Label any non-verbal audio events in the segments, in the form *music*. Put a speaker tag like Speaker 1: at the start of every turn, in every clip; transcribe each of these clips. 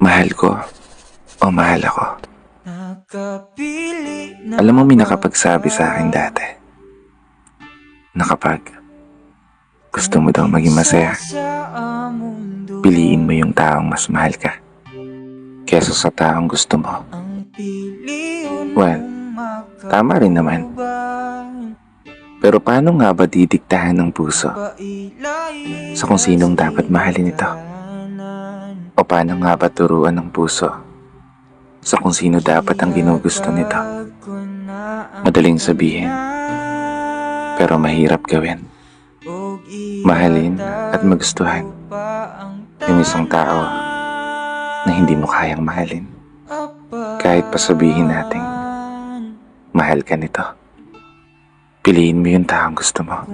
Speaker 1: Mahal ko o mahal ako. Alam mo may nakapagsabi sa akin dati na kapag gusto mo daw maging masaya, piliin mo yung taong mas mahal ka kesa sa taong gusto mo. Well, Tama rin naman. Pero paano nga ba didiktahan ng puso sa kung sinong dapat mahalin ito? Paano nga ba turuan ng puso sa kung sino dapat ang ginugusto nito? Madaling sabihin, pero mahirap gawin. Mahalin at magustuhan yung isang tao na hindi mo kayang mahalin. Kahit pa sabihin natin, mahal ka nito. Piliin mo yung taong gusto mo.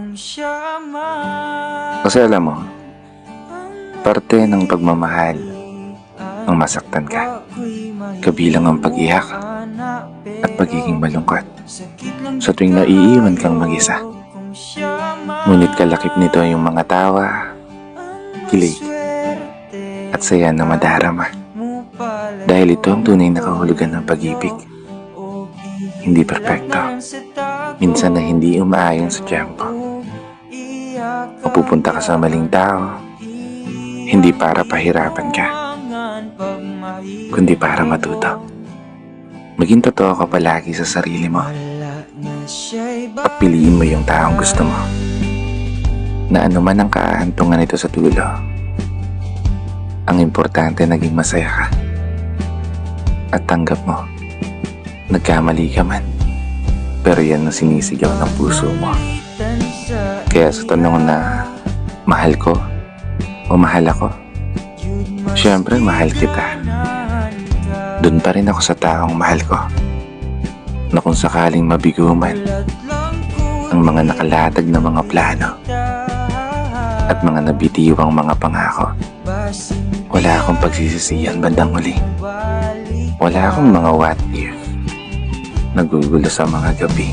Speaker 1: Kasi alam mo, parte ng pagmamahal ang masaktan ka. Kabilang ang pag-iyak at pagiging malungkot. Sa tuwing naiiwan kang mag-isa. Ngunit kalakip nito yung mga tawa, kilig, at saya na madarama. Dahil ito ang tunay na kahulugan ng pag-ibig. Hindi perpekto. Minsan na hindi umaayon sa tiyempo. Mapupunta ka sa maling tao, hindi para pahirapan ka, kundi para matuto. Maging totoo ka palagi sa sarili mo at piliin mo yung taong gusto mo. Na anuman ang kaahantungan nito sa dulo, ang importante naging masaya ka. At tanggap mo, nagkamali ka man. Pero yan ang sinisigaw ng puso mo. Kaya sa tanong na mahal ko o mahal ako, syempre mahal kita. Doon pa rin ako sa taong mahal ko. Na kung sakaling mabigo man ang mga nakalatag na mga plano at mga nabitiwang mga pangako, wala akong pagsisisiyan bandang huli. Wala akong mga what if. Nagugulo sa mga gabi.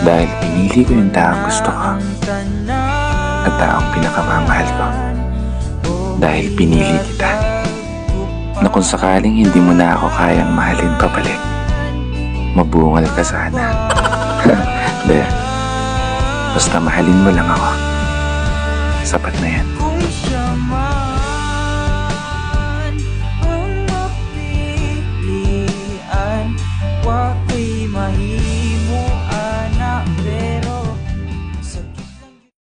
Speaker 1: Dahil pinili ko yung taong gusto ko at taong pinakamamahal ko. Dahil pinili kita. Na kung sakaling hindi mo na ako kayang mahalin pabalik, mabungal ka sana. *laughs* De, basta mahalin mo lang ako. Sapat na yan.